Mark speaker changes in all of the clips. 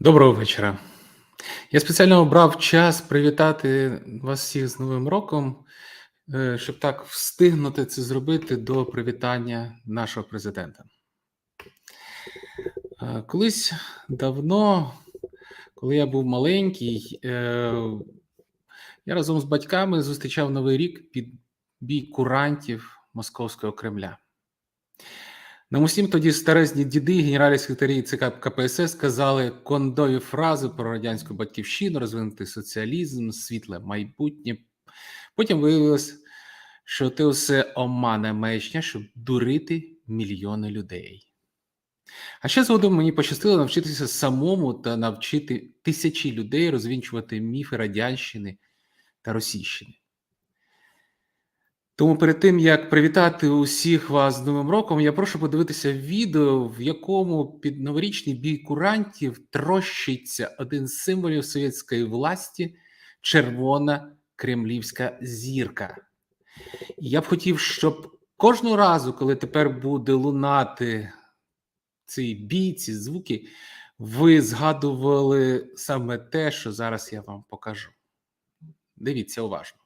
Speaker 1: Доброго вечора. Я спеціально обрав час привітати вас всіх з Новим роком, е, щоб так встигнути це зробити до привітання нашого президента. Е, Колись давно, коли я був маленький, е, я разом з батьками зустрічав Новий рік під бій курантів Московського Кремля. Нам усім тоді старезні діди, генералі секретарі ЦК КПСС сказали кондові фрази про радянську батьківщину, розвинутий соціалізм, світле майбутнє. Потім виявилось, що це все омана маячня, щоб дурити мільйони людей. А ще згодом мені пощастило навчитися самому та навчити тисячі людей розвінчувати міфи радянщини та російщини. Тому перед тим як привітати усіх вас з Новим роком, я прошу подивитися відео, в якому під новорічний бій курантів трощиться один з символів совєтської власті червона кремлівська зірка. Я б хотів, щоб кожного разу, коли тепер буде лунати цей бій, ці звуки, ви згадували саме те, що зараз я вам покажу. Дивіться уважно.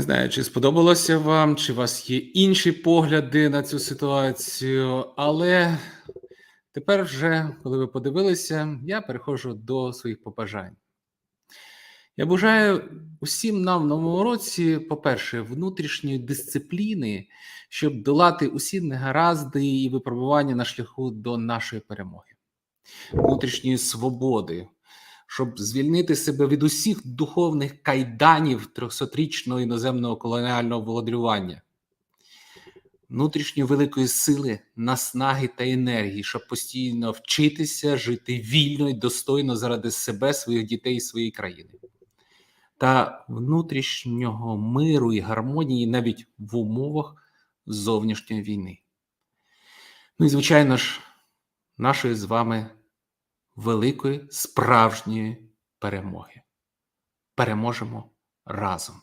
Speaker 1: Не знаю, чи сподобалося вам, чи у вас є інші погляди на цю ситуацію, але тепер вже, коли ви подивилися, я переходжу до своїх побажань. Я бажаю усім нам в новому році, по-перше, внутрішньої дисципліни, щоб долати усі негаразди і випробування на шляху до нашої перемоги, внутрішньої свободи, щоб звільнити себе від усіх духовних кайданів трьохсотрічного іноземного колоніального володарювання, внутрішньої великої сили, наснаги та енергії, щоб постійно вчитися жити вільно і достойно заради себе, своїх дітей і своєї країни, та внутрішнього миру і гармонії навіть в умовах зовнішньої війни. Ну і звичайно ж, нашої з вами великої справжньої перемоги. Переможемо разом.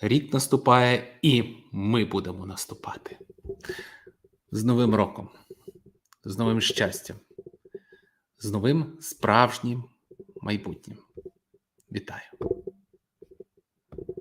Speaker 1: Рік наступає, і ми будемо наступати. З Новим роком, з новим щастям, з новим справжнім майбутнім. Вітаю!